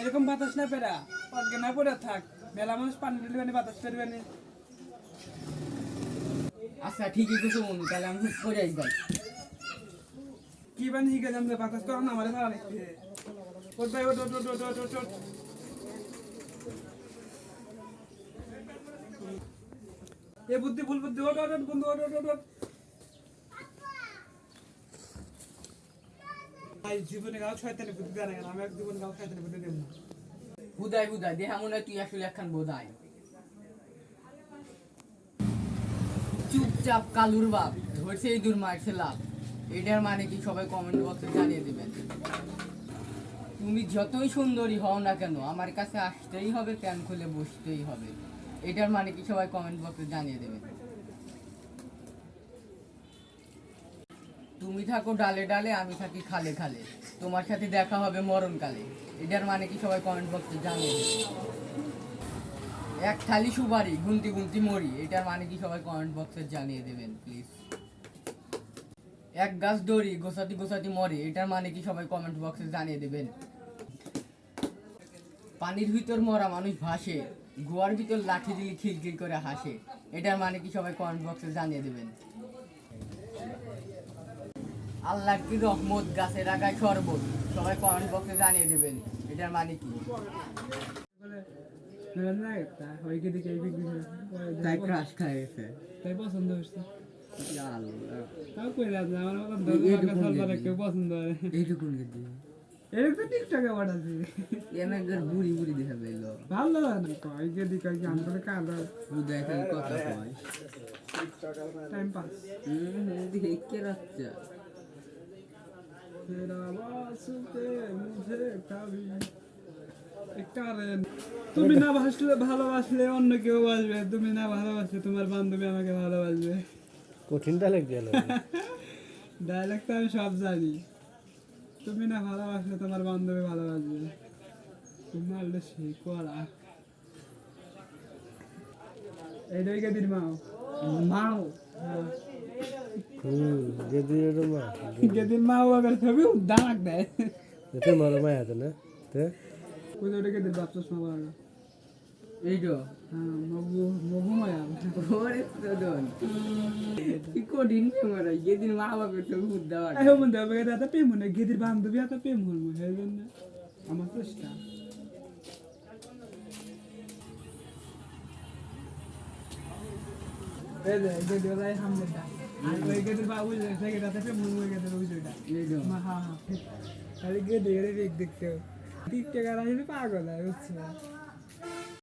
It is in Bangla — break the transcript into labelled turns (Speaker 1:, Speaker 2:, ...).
Speaker 1: এরকম বাতাস না পেরা অজ্ঞান না পড়ে থাক। মেলা মানুষ পানি ঢেলবে বাতাস পেরবে না
Speaker 2: আচ্ছা ঠিকই কিছু মনে তাহলে আমি করে যাই।
Speaker 1: কি বানি শিখে যাম বাতাস তো আমারে ভালো লাগছে ওট ভাই ওট ওট ওট ওট ওট ওট ওট এ বুদ্ধি ভুল বুদ্ধি ওট ওট ওট বন্ধু ওট ওট ওট
Speaker 2: চুপচাপ কালুর বাপ, ধরছে এই দূর মারছে লাভ এটার মানে কি সবাই কমেন্ট বক্সে জানিয়ে দেবেন? তুমি যতই সুন্দরী হও না কেন, আমার কাছে আসতেই হবে, প্যান খুলে বসতেই হবে। এটার মানে কি সবাই কমেন্ট বক্সে জানিয়ে দেবেন? তুমি থাকো ডালে ডালে, আমি থাকি খালে খালে। তোমার সাথে দেখা হবে মরণকালে। এটার মানে কি সবাই কমেন্ট বক্সে দেবেন এক থালি সুপারি, গুনতি গুনতি মরি। এটার মানে কি সবাই কমেন্ট বক্সে জানিয়ে দেবেন প্লিজ এক গাছ দড়ি গোসাতি গোসাতি মরে। এটার মানে কি সবাই কমেন্ট বক্সে জানিয়ে দেবেন। পানির ভিতর মরা মানুষ ভাসে। গোয়ার ভিতর লাঠি দিলে খিলখিল করে হাসে। এটার মানে কি সবাই কমেন্ট বক্সে জানিয়ে দেবেন। আল্লাহ কি রহমত গাছের আগায় শরবত। সবাই কমেন্ট বক্সে জানিয়ে দেবেন এটার মানে কি? তাই ক্রাশ খায় গেছে
Speaker 1: তাই পছন্দ হচ্ছে
Speaker 2: বুড়ি বুড়ি দেখা যাইল।
Speaker 1: ভালো লাগে করে কাঁদা
Speaker 2: কথা কয়।
Speaker 1: টাইম পাস
Speaker 2: দেখে রাখছে
Speaker 1: तेरा वास्ते मुझे कभी একটা রে- তুমি না ভাসলে ভালোবাসলে অন্য কেউ বাসবে তুমি না ভালোবাসলে তোমার বান্ধবী আমাকে ভালোবাসবে
Speaker 3: কঠিনটা লেগে গেল
Speaker 1: ডায়লগ তো আমি সব জানি তুমি না ভালোবাসলে তোমার বান্ধবী ভালোবাসবে তোমার সে করা এই দুই দিন মাও
Speaker 2: মাও
Speaker 1: হ্যাঁ
Speaker 3: হুম মা
Speaker 1: যেদিন মা বাবার ছবি দাঁড়াক দেয়।
Speaker 3: এতে মারা মায় আছে না? তে?
Speaker 1: ওই দুটোকে দিন বাপ চশমা পরা
Speaker 2: এই তো
Speaker 1: হ্যাঁ মগু মগু মায়া।
Speaker 2: ওরে সদন কি কঠিন তোমার যেদিন মা বাবার ছবি বুদ্ধা
Speaker 1: এই হো মন দেবে এটা প্রেম মনে গেদির বান্ধবী এত প্রেম হল আমার চেষ্টা। এই দা
Speaker 2: এই তো
Speaker 1: হ্যাঁ দেখতে টিকটকার আসলে পাগল হয় বুঝছ?